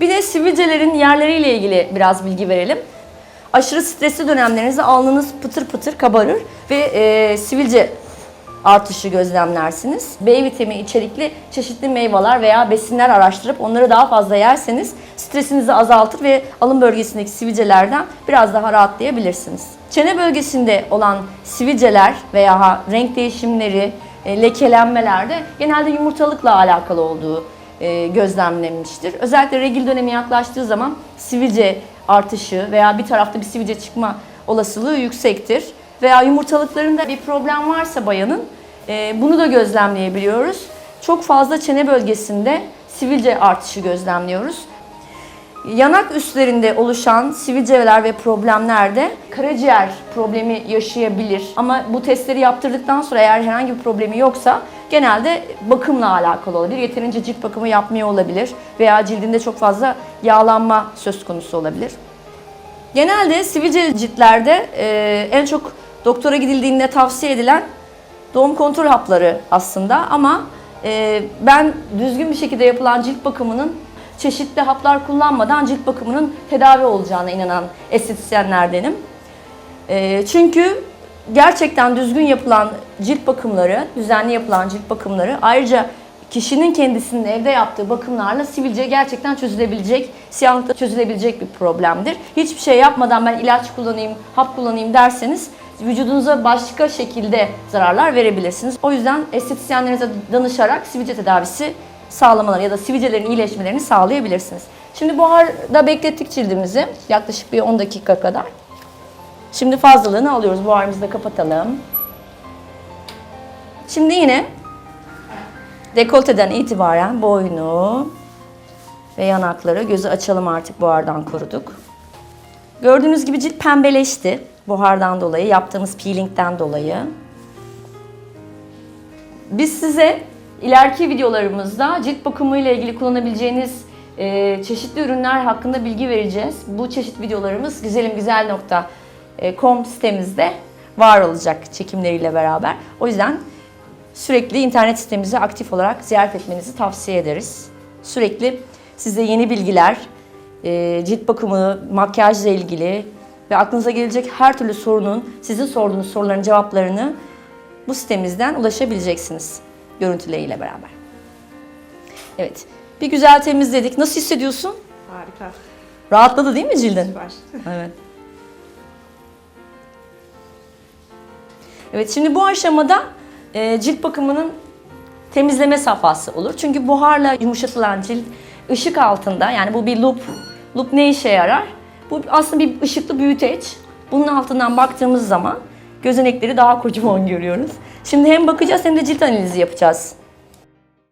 Bir de sivilcelerin yerleriyle ilgili biraz bilgi verelim. Aşırı stresli dönemlerinizde alnınız pıtır pıtır kabarır ve e, sivilce artışı gözlemlersiniz. B vitamini içerikli çeşitli meyveler veya besinler araştırıp onları daha fazla yerseniz stresinizi azaltır ve alın bölgesindeki sivilcelerden biraz daha rahatlayabilirsiniz. Çene bölgesinde olan sivilceler veya renk değişimleri, e, lekelenmeler de genelde yumurtalıkla alakalı olduğu gözlemlenmiştir. Özellikle regil dönemi yaklaştığı zaman sivilce artışı veya bir tarafta bir sivilce çıkma olasılığı yüksektir. Veya yumurtalıklarında bir problem varsa bayanın e, bunu da gözlemleyebiliyoruz. Çok fazla çene bölgesinde sivilce artışı gözlemliyoruz. Yanak üstlerinde oluşan sivilceler ve problemlerde karaciğer problemi yaşayabilir. Ama bu testleri yaptırdıktan sonra eğer herhangi bir problemi yoksa genelde bakımla alakalı olabilir. Yeterince cilt bakımı yapmıyor olabilir veya cildinde çok fazla yağlanma söz konusu olabilir. Genelde sivilce ciltlerde e, en çok doktora gidildiğinde tavsiye edilen doğum kontrol hapları aslında ama e, ben düzgün bir şekilde yapılan cilt bakımının çeşitli haplar kullanmadan cilt bakımının tedavi olacağına inanan estetisyenlerdenim. E, çünkü gerçekten düzgün yapılan cilt bakımları, düzenli yapılan cilt bakımları ayrıca kişinin kendisinin evde yaptığı bakımlarla sivilce gerçekten çözülebilecek, siyahlıkta çözülebilecek bir problemdir. Hiçbir şey yapmadan ben ilaç kullanayım, hap kullanayım derseniz vücudunuza başka şekilde zararlar verebilirsiniz. O yüzden estetisyenlerinize danışarak sivilce tedavisi sağlamaları ya da sivilcelerin iyileşmelerini sağlayabilirsiniz. Şimdi buharda beklettik cildimizi yaklaşık bir 10 dakika kadar. Şimdi fazlalığını alıyoruz. Buharımızı da kapatalım. Şimdi yine dekolteden itibaren boynu ve yanakları gözü açalım artık buhardan koruduk. Gördüğünüz gibi cilt pembeleşti buhardan dolayı, yaptığımız peelingden dolayı. Biz size ileriki videolarımızda cilt bakımı ile ilgili kullanabileceğiniz e, çeşitli ürünler hakkında bilgi vereceğiz. Bu çeşit videolarımız güzelimgüzel.com sitemizde var olacak çekimleriyle beraber. O yüzden sürekli internet sitemizi aktif olarak ziyaret etmenizi tavsiye ederiz. Sürekli size yeni bilgiler, e, cilt bakımı, makyajla ilgili ve aklınıza gelecek her türlü sorunun, sizin sorduğunuz soruların cevaplarını bu sitemizden ulaşabileceksiniz görüntüleriyle beraber. Evet, bir güzel temizledik. Nasıl hissediyorsun? Harika. Rahatladı değil mi cildin? Süper. Evet. Evet şimdi bu aşamada e, cilt bakımının temizleme safhası olur. Çünkü buharla yumuşatılan cilt ışık altında yani bu bir lup. Lup ne işe yarar? Bu aslında bir ışıklı büyüteç. Bunun altından baktığımız zaman gözenekleri daha kocaman görüyoruz. Şimdi hem bakacağız hem de cilt analizi yapacağız.